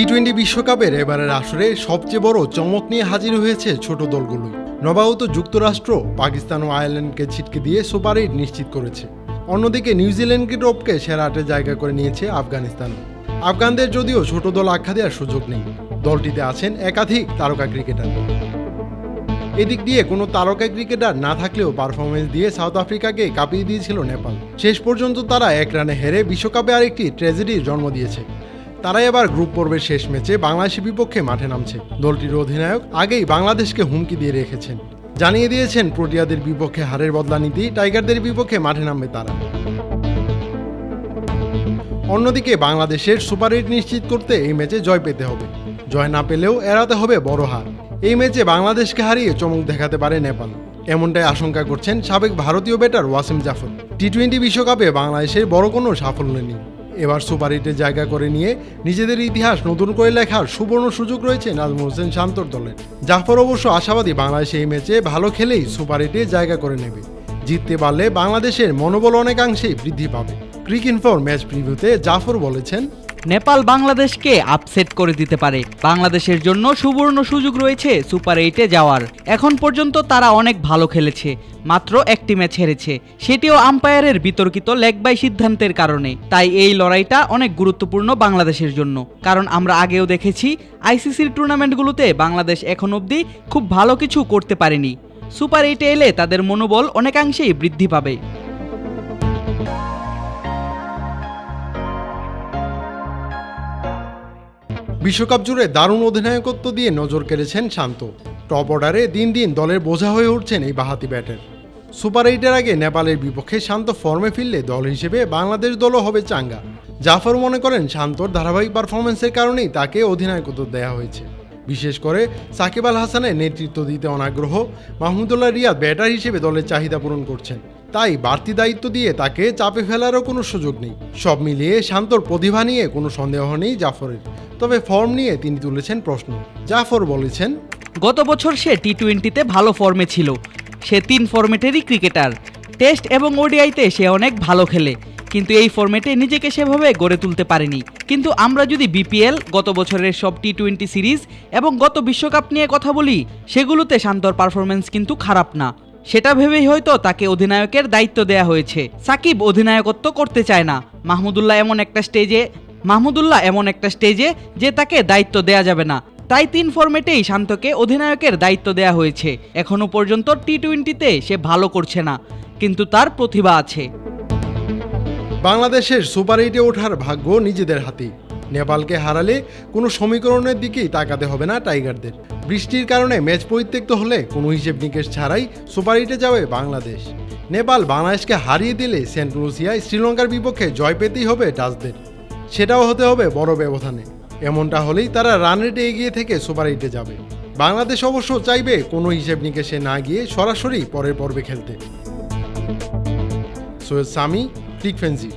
T twenty বিশ্বকাপের এবারের আসরে সবচেয়ে বড় চমক নিয়ে হাজির হয়েছে ছোট দলগুলো। নবাগত যুক্তরাষ্ট্র পাকিস্তান ও আয়ারল্যান্ডকে ছিটকে দিয়ে সুপার এইট নিশ্চিত করেছে। অন্যদিকে নিউজিল্যান্ডকে টপকে সেরা আটে জায়গা করে নিয়েছে আফগানিস্তান। আফগানদের যদিও ছোট দল আখ্যা দেওয়ার সুযোগ নেই। দলটিতে আছেন একাধিক তারকা ক্রিকেটার। এদিক দিয়ে কোনো তারকা ক্রিকেটার না থাকলেও পারফরমেন্স দিয়ে সাউথ আফ্রিকাকে কাঁপিয়ে দিয়েছিল নেপাল। শেষ পর্যন্ত তারা এক রানে হেরে বিশ্বকাপে আরেকটি ট্র্যাজেডির জন্ম দিয়েছে। তারা এবার গ্রুপ পর্বের শেষ ম্যাচে বাংলাদেশের বিপক্ষে মাঠে নামছে। দলটির অধিনায়ক আগেই বাংলাদেশকে হুমকি দিয়ে রেখেছেন। জানিয়ে দিয়েছেন, প্রোটিয়াদের বিপক্ষে হারের বদলা নিতেই টাইগারদের বিপক্ষে মাঠে নামবে তারা। অন্যদিকে বাংলাদেশের সুপার এইট নিশ্চিত করতে এই ম্যাচে জয় পেতে হবে। জয় না পেলেও এড়াতে হবে বড় হার। এই ম্যাচে বাংলাদেশকে হারিয়ে চমক দেখাতে পারে নেপাল। এমনটাই আশঙ্কা করছেন সাবেক ভারতীয় batter Wasim Jaffer. T twenty বিশ্বকাপে বাংলাদেশের বড় কোনো সাফল্য নেই। এবার সুপার এইটে জায়গা করে নিয়ে নিজেদের ইতিহাস, নতুন করে লেখার সুবর্ণ সুযোগ রয়েছে নাজমুল হোসেন শান্তর দলের জাফর অবশ্য আশাবাদী, বাংলাদেশ এই ম্যাচে ভালো খেলেই সুপারিটে জায়গা করে নেবে। জিততে পারলে বাংলাদেশের মনোবল অনেকাংশেই বৃদ্ধি পাবে। ক্রিক ইনফোর ম্যাচ প্রিভিউতে জাফর বলেছেন নেপাল বাংলাদেশকে আপসেট করে দিতে পারে। বাংলাদেশের জন্য সুবর্ণ সুযোগ রয়েছে সুপার এইটে যাওয়ার। এখন পর্যন্ত তারা অনেক ভালো খেলেছে, মাত্র একটি ম্যাচ হেরেছে। সেটিও আম্পায়ারের বিতর্কিত লেগ বাই সিদ্ধান্তের কারণে। তাই এই লড়াইটা অনেক গুরুত্বপূর্ণ বাংলাদেশের জন্য। কারণ আমরা আগেও দেখেছি, আইসিসির টুর্নামেন্টগুলোতে বাংলাদেশ এখন অবধি খুব ভালো কিছু করতে পারেনি। সুপার এইটে এলে তাদের মনোবল অনেকাংশেই বৃদ্ধি পাবে। বিশ্বকাপ জুড়ে দারুণ অধিনায়কত্ব দিয়ে নজর কেড়েছেন শান্ত। টপ অর্ডারে দিন দিন দলের বোঝা হয়ে উঠছেন এই বাহাতি ব্যাটের। সুপার এইটের আগে নেপালের বিপক্ষে শান্ত ফর্মে ফিরলে দল হিসেবে বাংলাদেশ দলও হবে চাঙ্গা। জাফর মনে করেন শান্তর ধারাবাহিক পারফরমেন্সের কারণেই তাকে অধিনায়কত্ব দেওয়া হয়েছে। বিশেষ করে সাকিব আল হাসানের নেতৃত্ব দিতে অনাগ্রহ মাহমুদুল্লাহ রিয়াদ ব্যাটার হিসেবে দলের চাহিদা পূরণ করছেন। তাই বাড়তি দায়িত্ব দিয়ে তাকে চাপে ফেলারও কোনো সুযোগ নেই। সব মিলিয়ে শান্তর প্রতিভা নিয়ে কোনো সন্দেহ নেই জাফরের। তবে ফর্ম নিয়ে তিনি তুলেছেন প্রশ্ন। জাফর বলেছেন, গত বছর সে টি টোয়েন্টিতে ভালো ফর্মে ছিল। সে তিন ফরম্যাটেরই ক্রিকেটার। টেস্ট এবং ওডিআইতে সে অনেক ভালো খেলে। কিন্তু এই ফরম্যাটে নিজেকে সেভাবে গড়ে তুলতে পারেনি। কিন্তু আমরা যদি বিপিএল, গত বছরের সব টি টোয়েন্টি সিরিজ এবং গত বিশ্বকাপ নিয়ে কথা বলি, সেগুলোতে শান্তর পারফরমেন্স কিন্তু খারাপ না। সেটা ভেবেই হয়তো তাকে অধিনায়কের দায়িত্ব দেয়া হয়েছে। সাকিব অধিনায়কত্ব করতে চায় না। মাহমুদুল্লাহ এমন একটা স্টেজে মাহমুদুল্লাহ এমন একটা স্টেজে যে তাকে দায়িত্ব দেয়া যাবে না। তাই তিন ফরম্যাটেই শান্তকে অধিনায়কের দায়িত্ব দেয়া হয়েছে। এখনও পর্যন্ত টি টোয়েন্টিতে সে ভালো করছে না, কিন্তু তার প্রতিভা আছে। বাংলাদেশের সুপার এইটে ওঠার ভাগ্য নিজেদের হাতেই নেপালকে হারালে কোনো সমীকরণের দিকেই তাকাতে হবে না টাইগারদের। বৃষ্টির কারণে ম্যাচ পরিত্যক্ত হলে কোনো হিসেব নিকেশ ছাড়াই সুপার এইটে যাবে বাংলাদেশ। নেপাল বাংলাদেশকে হারিয়ে দিলে সেন্ট লুসিয়ায় শ্রীলঙ্কার বিপক্ষে জয় পেতেই হবে ডাচদের। সেটাও হতে হবে বড় ব্যবধানে। এমনটা হলেই তারা রান রেটে এগিয়ে থেকে সুপার এইটে যাবে। বাংলাদেশ অবশ্য চাইবে কোনো হিসেব নিকেশে না গিয়ে সরাসরি পরের পর্বে খেলতে। Syed Sami click fancy